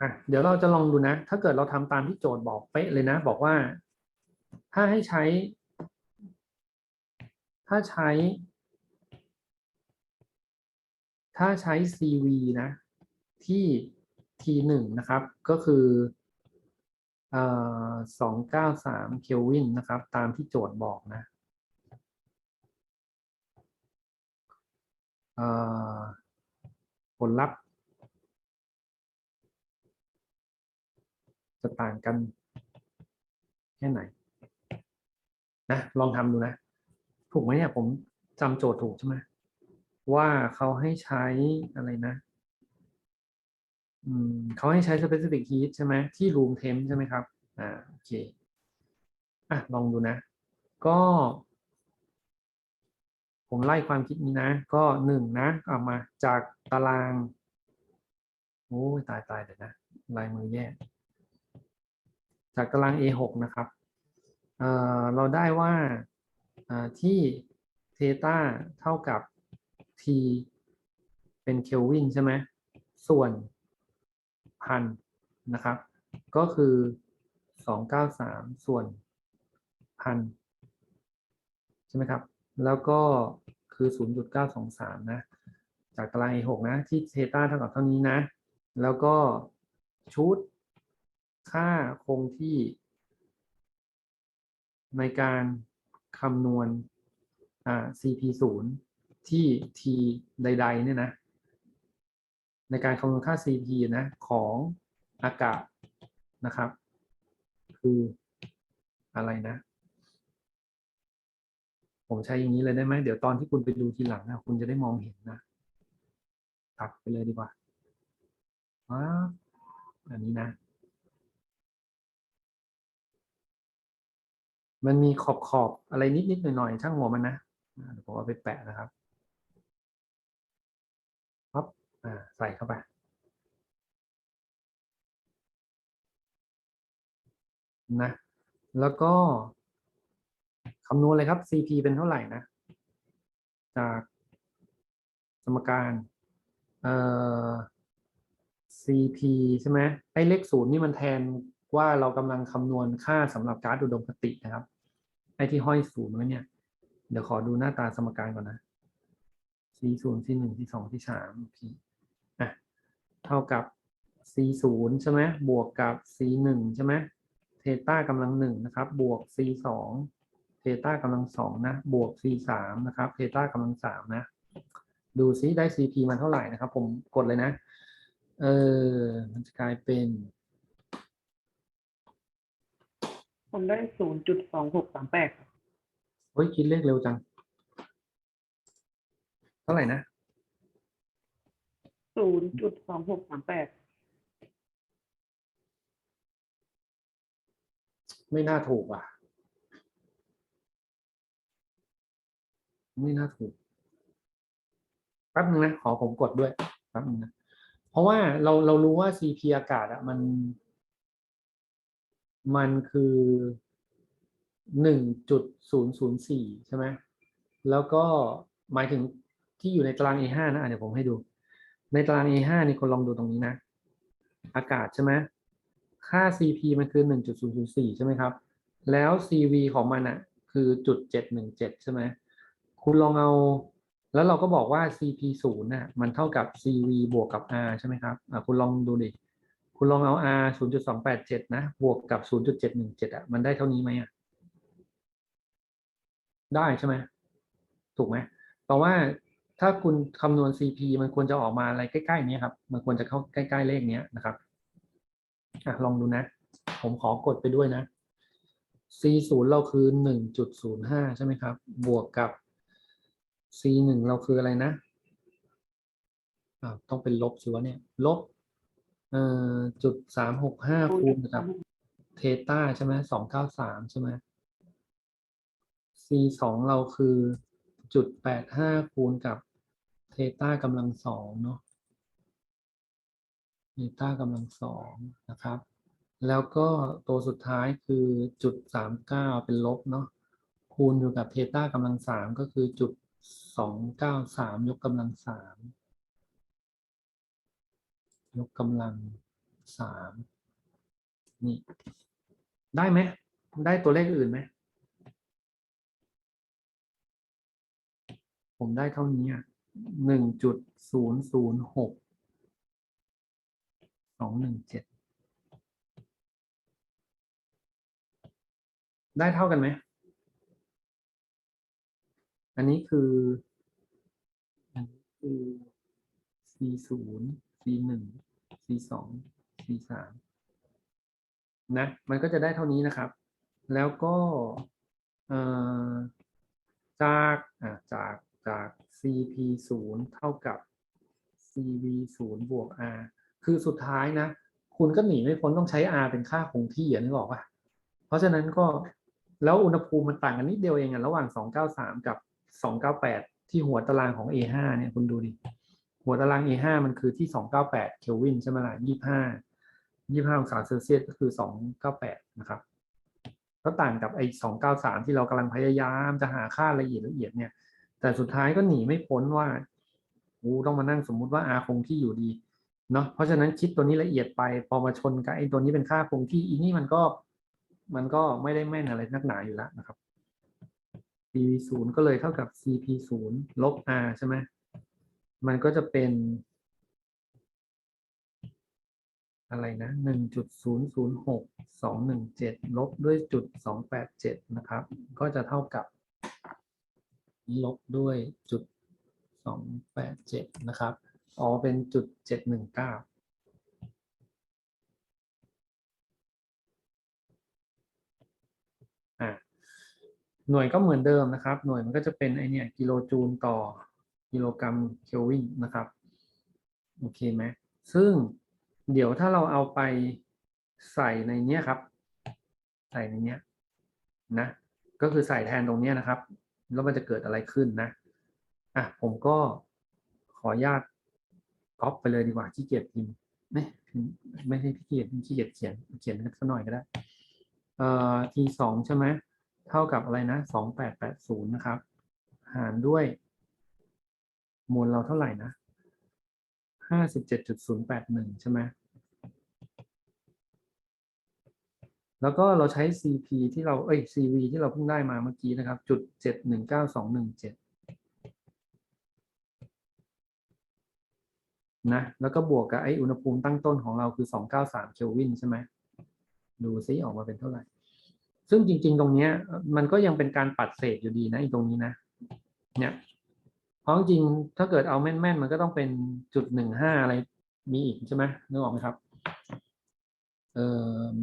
อะเดี๋ยวเราจะลองดูนะ ถ้าเกิดเราทำตามที่โจทย์บอกเป๊ะเลยนะ บอกว่า ถ้าให้ใช้ ถ้าใช้ ถ้าใช้ CV นะ ที่ T1 นะครับ ก็คือเอ่อ293เคลวินนะครับ ตามที่โจทย์บอกนะผลลัพธ์ จะต่างกันแค่ไหนนะลองทำดูนะ ถูกไหมเนี่ยผมจำโจทย์ถูกใช่ไหมว่าเขาให้ใช้อะไรนะอืมเขาให้ใช้ specific heat ใช่ไหมที่ room temp ใช่ไหมครับ อ่าโอเคอะลองดูนะ ก็ ผมไล่ความคิดนี้นะ ก็หนึ่งนะเอามาจากตาราง โอ้ยตายตายเดี๋ยวนะ ลายมือแย่ จากตาราง A6 นะครับเเราได้ว่าอ่าที่เทตาเท่ากับ T เป็นเคลวินใช่ไหมส่วนพันนะครับ ก็คือ 293 ส่วนพันใช่ไหมครับ แล้วก็คือ 0.923 นะ จากตาราง A6 นะ ที่เทตาเท่ากับเท่านี้นะ แล้วก็ชุด ค่าคงที่ ในการคำนวณ CP0 ที่ T ใด ๆ เนี่ยนะ ในการคำนวณค่า CP นะของอากาศนะครับ คืออะไรนะ ผมใช้อย่างนี้เลยได้ไหม เดี๋ยวตอนที่คุณไปดูทีหลังนะคุณจะได้มองเห็นนะ ตัดไปเลยดีกว่าว้าอันนี้นะ มันมีขอบขอบอะไรนิดนิดหน่อยหน่อยๆช่างหัวมันนะอ่าเดี๋ยวผมเอาไปแปะนะครับปั๊บอ่าใส่เข้าไปนะ แล้วก็คำนวณเลยครับ CP เป็นเท่าไหร่นะ จากสมการเอ่อ CP ใช่ไหมไอ้เลขศูนย์นี่มันแทนว่าเรากำลังคำนวณค่าสำหรับก๊าซอุดมคตินะครับ ไอ้ที่ห้อยศูนย์ไว้เนี่ย เดี๋ยวขอดูหน้าตาสมการก่อนนะ C ศูนย์ C หนึ่ง C สอง C สาม P อะเท่ากับ C ศูนย์ใช่ไหมบวกกับ C หนึ่งใช่ไหมเทต้ากำลังหนึ่งนะครับ บวก C สองเทต้ากำลังสองนะ บวก C สามนะครับ เทต้ากำลังสามนะ ดูซิได้ CP มันเท่าไหร่นะครับ ผมกดเลยนะ เออ มันจะกลายเป็น ผมได้ศูนย์จุดสองหกสามแปดเฮ้ยคิดเลขเร็วจัง เท่าไหร่นะศูนย์จุดสองหกสามแปดไม่น่าถูกอะ ไม่น่าถูกแป๊บนึงนะ ขอผมกดด้วยแป๊บนึงนะ เพราะว่าเราเรารู้ว่า CP อากาศอะมัน มันคือหนึ่งจุดศูนย์ศูนย์สี่ใช่ไหมแล้วก็หมายถึงที่อยู่ในตาราง A5 นะอะเดี๋ยวผมให้ดู ในตาราง A5 นี่คนลองดูตรงนี้นะ อากาศใช่ไหมค่า CP มันคือ 1.004 ใช่ไหมครับ แล้ว CV ของมันอะ คือจุด717 ใช่ไหมคุณลองเอา แล้วเราก็บอกว่า CP 0น่ะ มันเท่ากับ CV บวกกับ R ใช่ไหมครับ คุณลองดูดิ คุณลองเอา R 0.287 นะ บวกกับ 0.717 อะ มันได้เท่านี้ไหมอะ ได้ใช่ไหม ถูกไหมแปลว่าถ้าคุณคำนวณ CP มันควรจะออกมาอะไรใกล้ๆเนี้ยครับ มันควรจะเข้าใกล้ๆเลขเนี้ยนะครับอะลองดูนะ ผมขอกดไปด้วยนะ C ศูนย์เราคือหนึ่งจุดศูนย์ห้าใช่ไหมครับ บวกกับ C หนึ่งเราคืออะไรนะอ่าต้องเป็นลบสิวะเนี่ย ลบ จุดสามหกห้าคูณกับเทตาใช่ไหมสองเก้าสามใช่ไหม C สองเราคือจุดแปดห้าคูณกับเทตากำลังสองเนาะเทต้ากำลังสองนะครับ แล้วก็ตัวสุดท้ายคือจุดสามเก้าเป็นลบเนาะคูณอยู่กับเทต้ากำลังสามก็คือจุดสองเก้าสามยกกำลังสาม ยกกำลังสามนี่ได้ไหม ได้ตัวเลขอื่นไหม ผมได้เท่านี้หนึ่งจุดศูนย์ศูนย์หกสองหนึ่งเจ็ดได้เท่ากันไหม อันนี้คือ อันนี้คือ C ศูนย์ C หนึ่ง C สอง C สามนะ มันก็จะได้เท่านี้นะครับ แล้วก็จากจากจาก CP ศูนย์เท่ากับ CV ศูนย์บวก R คือสุดท้ายนะ คุณก็หนีไม่พ้นต้องใช้ R เป็นค่าคงที่อะนึกออกปะเพราะฉะนั้นก็แล้วอุณหภูมิมันต่างกันนิดเดียวเองอะระหว่าง 293 กับ 298 ที่หัวตารางของ A5 เนี่ยคุณดูดิ หัวตาราง A5 มันคือที่ 298 เคลวินใช่ไหมล่ะ 25 25 องศาเซลเซียสก็คือ 298 นะครับ ก็ต่างกับไอ้ 293 ที่เรากำลังพยายามจะหาค่าละเอียดละเอียดเนี่ย แต่สุดท้ายก็หนีไม่พ้นว่าอูต้องมานั่งสมมุติว่า R คงที่อยู่ดีเนาะ เพราะฉะนั้นคิดตัวนี้ละเอียดไป พอมาชนกับไอ้ตัวนี้เป็นค่าคงที่ อีนี่มันก็มันก็ไม่ได้แม่นอะไรนักหนาอยู่แล้วนะครับ CV ศูนย์ก็เลยเท่ากับ CP ศูนย์ลบ R ใช่ไหม มันก็จะเป็น อะไรนะหนึ่งจุดศูนย์ศูนย์หกสองหนึ่งเจ็ดลบด้วยจุดสองแปดเจ็ดนะครับ ก็จะเท่ากับ ลบด้วยจุดสองแปดเจ็ดนะครับอ๋อเป็นจุดเจ็ดหนึ่งเก้าหน่วยก็เหมือนเดิมนะครับ หน่วยมันก็จะเป็นไอเนี่ยกิโลจูลต่อ กิโลกรัมเคลวินนะครับโอเคไหมซึ่งเดี๋ยวถ้าเราเอาไปใส่ในเนี้ยครับ ใส่ในเนี้ยนะก็คือใส่แทนตรงเนี้ยนะครับ แล้วมันจะเกิดอะไรขึ้นนะอะผมก็ขออนุญาตก๊อปไปเลยดีกว่าขี้เกียจพิมพ์ไม่ไม่ใช่ขี้เกียจขี้เกียจเขียนเขียนสักหน่อยก็ได้เอ่อ t สองใช่ไหมเท่ากับอะไรนะสองแปดแปดศูนย์นะครับ หารด้วย มวลเราเท่าไหร่นะห้าสิบเจ็ดจุดศูนย์แปดหนึ่งใช่ไหมแล้วก็เราใช้ CP ที่เราเอ้ย CV ที่เราเพิ่งได้มาเมื่อกี้นะครับจุดเจ็ดหนึ่งเก้าสองหนึ่งเจ็ดนะแล้วก็บวกกับไออุณหภูมิตั้งต้นของเราคือสองเก้าสามเคลวินใช่ไหมดูซิออกมาเป็นเท่าไหร่ ซึ่งจริง ๆ ตรงเนี้ยมันก็ยังเป็นการปัดเศษอยู่ดีนะตรงนี้นะเนี่ย เพราะจริงถ้าเกิดเอาแม่นๆมันก็ต้องเป็นจุดหนึ่งห้าอะไรมีอีกใช่ไหมนึกออกไหมครับ เออ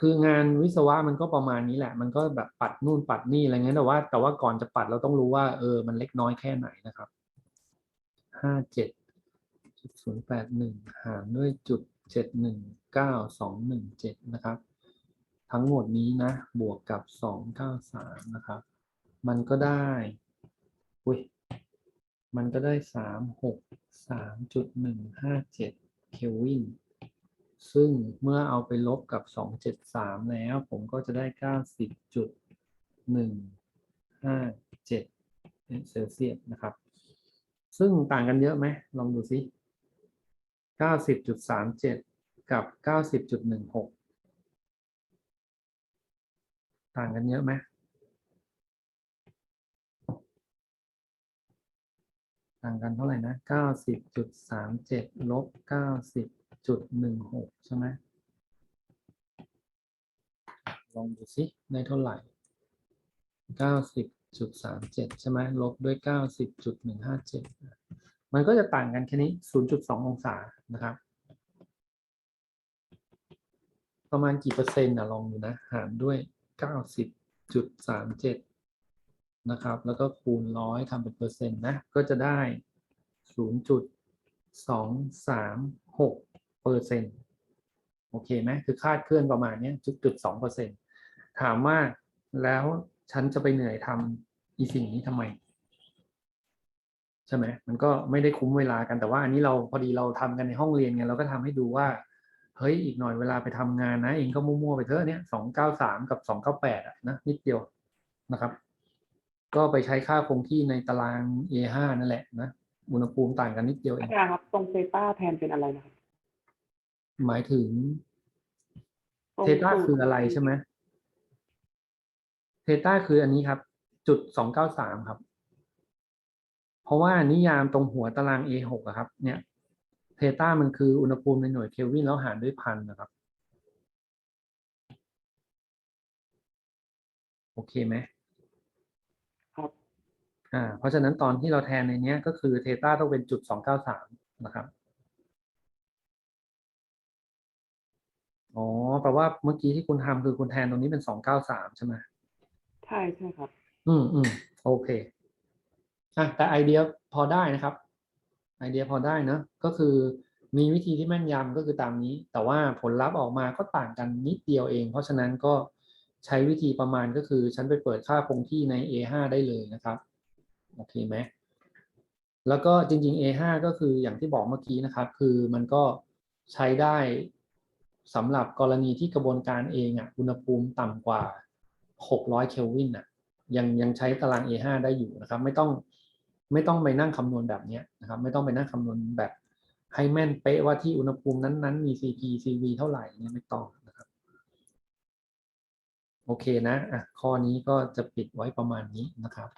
คืองานวิศวะมันก็ประมาณนี้แหละ มันก็แบบปัดนู่นปัดนี่อะไรเงี้ยแต่ว่า แต่ว่าก่อนจะปัดเราต้องรู้ว่าเออมันเล็กน้อยแค่ไหนนะครับห้าเจ็ดจุดศูนย์แปดหนึ่งหารด้วยจุดเจ็ดหนึ่งเก้าสองหนึ่งเจ็ดนะครับ ทั้งหมดนี้นะ บวกกับสองเก้าสามนะครับ มันก็ได้อุ้ยมันก็ได้สามหกสามจุดหนึ่งห้าเจ็ดเคลวิน ซึ่งเมื่อเอาไปลบกับสองเจ็ดสามแล้ว ผมก็จะได้เก้าสิบจุดหนึ่งห้าเจ็ดเซลเซียสนะครับ ซึ่งต่างกันเยอะไหม ลองดูซิเก้าสิบจุดสามเจ็ดกับเก้าสิบจุดหนึ่งหกต่างกันเยอะไหม ต่างกันเท่าไหร่นะเก้าสิบจุดสามเจ็ดลบเก้าสิบจุดหนึ่งหกใช่ไหมลองดูสิได้เท่าไหร่เก้าสิบจุดสามเจ็ดใช่ไหมลบด้วยเก้าสิบจุดหนึ่งห้าเจ็ดมันก็จะต่างกันแค่นี้ศูนย์จุดสององศานะครับ ประมาณกี่เปอร์เซ็นต์อะลองดูนะ หารด้วยเก้าสิบจุดสามเจ็ด นะครับ แล้วก็คูณร้อยทำเป็นเปอร์เซ็นต์นะ ก็จะได้ศูนย์จุดสองสามหกเปอร์เซ็นต์โอเคไหมคือคาดเคลื่อนประมาณนี้จุดจุดสองเปอร์เซ็นต์ถามว่าแล้วฉันจะไปเหนื่อยทำอีสิ่งนี้ทำไม ใช่ไหมมันก็ไม่ได้คุ้มเวลากันแต่ว่าอันนี้เราพอดีเราทำกันในห้องเรียนไงเราก็ทำให้ดูว่าเฮ้ยอีกหน่อยเวลาไปทำงานนะ เองก็มั่วๆไปเถอะเนี่ยสองเก้าสามกับสองเก้าแปดอะนะนิดเดียวนะครับ ก็ไปใช้ค่าคงที่ในตาราง A5 นั่นแหละนะอุณหภูมิต่างกันนิดเดียวเออางจารย์ครับตรงเซต้าแทนเป็นอะไรนะครับหมายถึงตรงเทต้าสูตคืออะไรใช่ไหมเทต้าคืออันนี้ครับ จุดสองเก้าสามครับ เพราะว่านิยามตรงหัวตาราง A หกอะครับ เนี่ยเทต้ามันคืออุณหภูมิในหน่วยเคลวินแล้วหารด้วยพันนะครับ โอเคไหมครับ อ่าเพราะฉะนั้นตอนที่เราแทนในเนี้ยก็คือเทต้าต้องเป็นจุดสองเก้าสามนะครับอ๋อแปลว่าเมื่อกี้ที่คุณทำคือคุณแทนตรงนี้เป็นสองเก้าสามใช่ไหมใช่ใช่ครับ อืมอืมโอเคอะแต่ไอเดียพอได้นะครับ ไอเดียพอได้เนอะก็คือมีวิธีที่แม่นยำก็คือตามนี้ แต่ว่าผลลัพธ์ออกมาก็ต่างกันนิดเดียวเอง เพราะฉะนั้นก็ใช้วิธีประมาณก็คือฉันไปเปิดค่าคงที่ใน A5 ได้เลยนะครับ โอเคไหมแล้วก็จริง ๆ A5 ก็คืออย่างที่บอกเมื่อกี้นะครับ คือมันก็ใช้ได้สำหรับกรณีที่กระบวนการเองอะอุณหภูมิต่ำกว่า 600 เคลวินอะยังยังใช้ตาราง A5 ได้อยู่นะครับ ไม่ต้องไม่ต้องไปนั่งคำนวณแบบนี้นะครับ ไม่ต้องไปนั่งคำนวณแบบให้แม่นเป๊ะว่าที่อุณหภูมินั้นๆมี CP CV เท่าไหร่เนี่ยไม่ต้องนะครับ โอเคนะอะข้อนี้ก็จะปิดไว้ประมาณนี้นะครับ